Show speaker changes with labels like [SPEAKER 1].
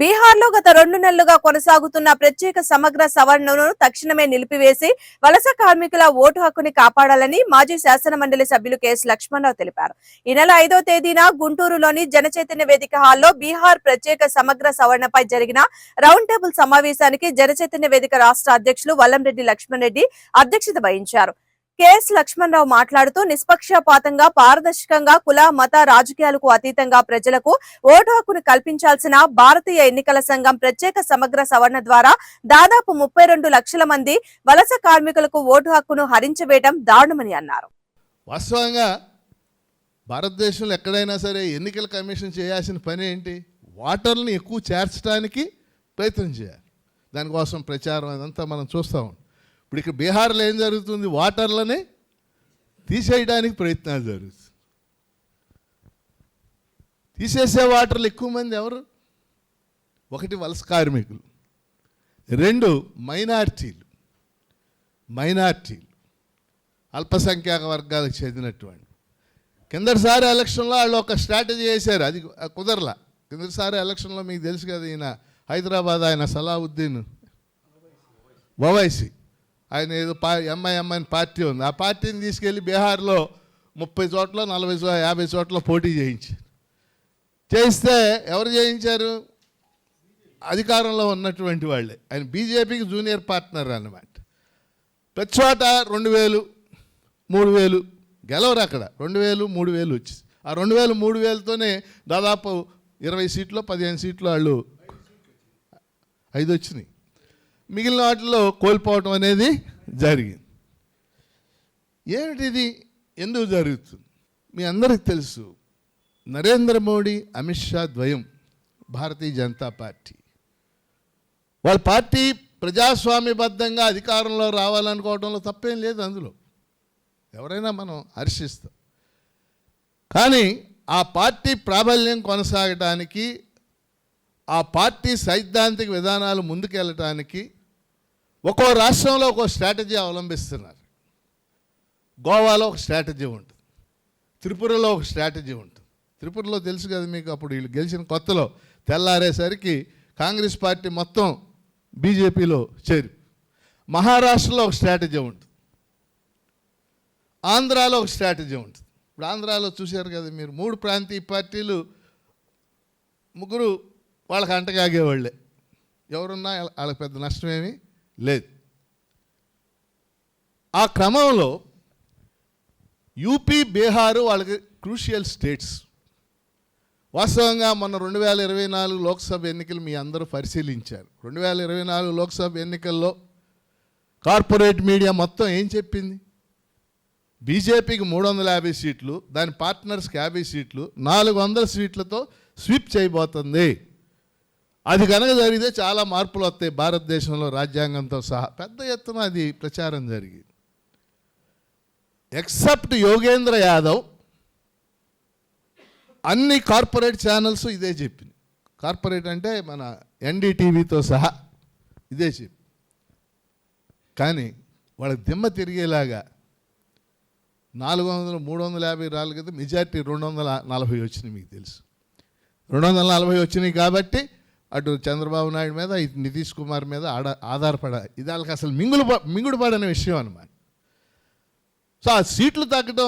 [SPEAKER 1] బీహార్లో గత రెండు నెలలుగా కొనసాగుతున్న ప్రత్యేక సమగ్ర సవరణను తక్షణమే నిలిపివేసి వలస కార్మికుల ఓటు హక్కుని కాపాడాలని మాజీ శాసన మండలి సభ్యులు కెఎస్ లక్ష్మణరావు తెలిపారు. ఈ నెల ఐదో తేదీన గుంటూరులోని జనచైతన్య వేదిక హాల్లో బీహార్ ప్రత్యేక సమగ్ర సవరణపై జరిగిన రౌండ్ టేబుల్ సమావేశానికి జనచైతన్య వేదిక రాష్ట్ర అధ్యక్షులు వల్లంరెడ్డి లక్ష్మణ్ రెడ్డి అధ్యక్షత వహించారు. కెఎస్ లక్ష్మణరావు మాట్లాడుతూ నిష్పక్షపాతంగా పారదర్శకంగా కుల మత రాజకీయాలకు అతీతంగా ప్రజలకు ఓటు హక్కును కల్పించాల్సిన భారతీయ ఎన్నికల సంఘం ప్రత్యేక సమగ్ర సవరణ ద్వారా దాదాపు ముప్పై రెండు లక్షల మంది వలస కార్మికులకు ఓటు హక్కును హరించవేయడం దారుణమని అన్నారు.
[SPEAKER 2] వాస్తవంగా భారతదేశంలో ఎక్కడైనా సరే ఎన్నికల కమిషన్ చేయాల్సిన పని ఏంటి? ఓటర్ని ఎక్కువ చేర్చడానికి ప్రయత్నం చేయాలి. దానికోసం ప్రచారం అదంతా మనం చూస్తూ ఉంటాం. ఇప్పుడు ఇక్కడ బీహార్లో ఏం జరుగుతుంది? ఓటర్లని తీసేయడానికి ప్రయత్నాలు జరుగుతుంది తీసేసే వాటర్లు ఎక్కువ మంది ఎవరు? ఒకటి వలస కార్మికులు. రెండు మైనార్టీలు. మైనార్టీలు. అల్పసంఖ్యాక వర్గాలకు చెందినటువంటి. కిందటిసారి ఎలక్షన్లో వాళ్ళు ఒక స్ట్రాటజీ వేశారు. అది కుదరలా. కిందటిసారి ఎలక్షన్లో మీకు తెలుసు కదా ఈయన హైదరాబాద్ ఆయన సలావుద్దీన్. ఓవైసీ. ఆయన ఏదో పా ఎంఐఎం అని పార్టీ ఉంది. ఆ పార్టీని తీసుకెళ్ళి బీహార్లో ముప్పై చోట్ల నలభై చోట్ల యాభై చోట్ల పోటీ చేయించారు. చేయిస్తే ఎవరు చేయించారు? అధికారంలో ఉన్నటువంటి వాళ్ళే. ఆయన బీజేపీకి జూనియర్ పార్ట్నర్ అన్నమాట. ప్రతి చోట రెండు వేలు మూడు వేలు గెలవరు అక్కడ. రెండు వేలు మూడు వేలు వచ్చి ఆ రెండు వేలు మూడు వేలతోనే దాదాపు ఇరవై సీట్లు పదిహేను సీట్లు వాళ్ళు ఐదు వచ్చినాయి. మిగిలిన వాటిలో కోల్పోవటం అనేది జరిగింది. ఏమిటిది? ఎందుకు జరుగుతుంది? మీ అందరికి తెలుసు నరేంద్ర మోడీ అమిత్ షా ద్వయం భారతీయ జనతా పార్టీ. వాళ్ళ పార్టీ ప్రజాస్వామ్యబద్ధంగా అధికారంలో రావాలనుకోవడంలో తప్పేం లేదు అందులో. ఎవరైనా మనం హర్షిస్తాం. కానీ ఆ పార్టీ ప్రాబల్యం కొనసాగటానికి ఆ పార్టీ సైద్ధాంతిక విధానాలు ముందుకెళ్ళటానికి ఒక్కో రాష్ట్రంలో ఒక్కో స్ట్రాటజీ అవలంబిస్తున్నారు. గోవాలో ఒక స్ట్రాటజీ ఉంటుంది. త్రిపురలో ఒక స్ట్రాటజీ ఉంటుంది. త్రిపురలో తెలుసు కదా మీకు అప్పుడు వీళ్ళు గెలిచిన కొత్తలో తెల్లారేసరికి కాంగ్రెస్ పార్టీ మొత్తం బీజేపీలో చేరి మహారాష్ట్రలో ఒక స్ట్రాటజీ ఉంటుంది. ఆంధ్రాలో ఒక స్ట్రాటజీ ఉంటుంది. ఇప్పుడు ఆంధ్రాలో చూశారు కదా మీరు మూడు ప్రాంతీయ పార్టీలు ముగ్గురు వాళ్ళకి అంటగాగేవాళ్ళే. ఎవరున్నా వాళ్ళకి పెద్ద నష్టమేమి? లేదు. ఆ క్రమంలో యూపీ బీహారు వాళ్ళకి క్రూషియల్ స్టేట్స్. వాస్తవంగా మొన్న రెండు వేల ఇరవై నాలుగు లోక్సభ ఎన్నికలు మీ అందరూ పరిశీలించారు. రెండు వేల ఇరవై నాలుగు లోక్సభ ఎన్నికల్లో కార్పొరేట్ మీడియా మొత్తం ఏం చెప్పింది? బీజేపీకి మూడు వందల యాభై సీట్లు దాని పార్ట్నర్స్కి యాభై సీట్లు నాలుగు వందల సీట్లతో స్వీప్ చేయబోతుంది. అది కనుక జరిగితే చాలా మార్పులు వస్తాయి. భారతదేశంలో రాజ్యాంగంతో సహా పెద్ద ఎత్తున అది ప్రచారం జరిగింది. ఎక్సెప్ట్ యోగేంద్ర యాదవ్ అన్ని కార్పొరేట్ ఛానల్స్ ఇదే చెప్పింది. కార్పొరేట్ అంటే మన ఎన్డీటీవీతో సహా ఇదే చెప్పి కానీ వాళ్ళకి దిమ్మ తిరిగేలాగా నాలుగు వందల మూడు వందల యాభై రాళ్ళు కదా మెజార్టీ రెండు వందల నలభై వచ్చినాయి మీకు తెలుసు. రెండు వందల నలభై వచ్చినాయి కాబట్టి అటు చంద్రబాబు నాయుడు మీద నితీష్ కుమార్ మీద ఆడ ఆధారపడ ఇది వాళ్ళకి అసలు మింగుడు పడని విషయం అనమాట సో ఆ సీట్లు తగ్గడం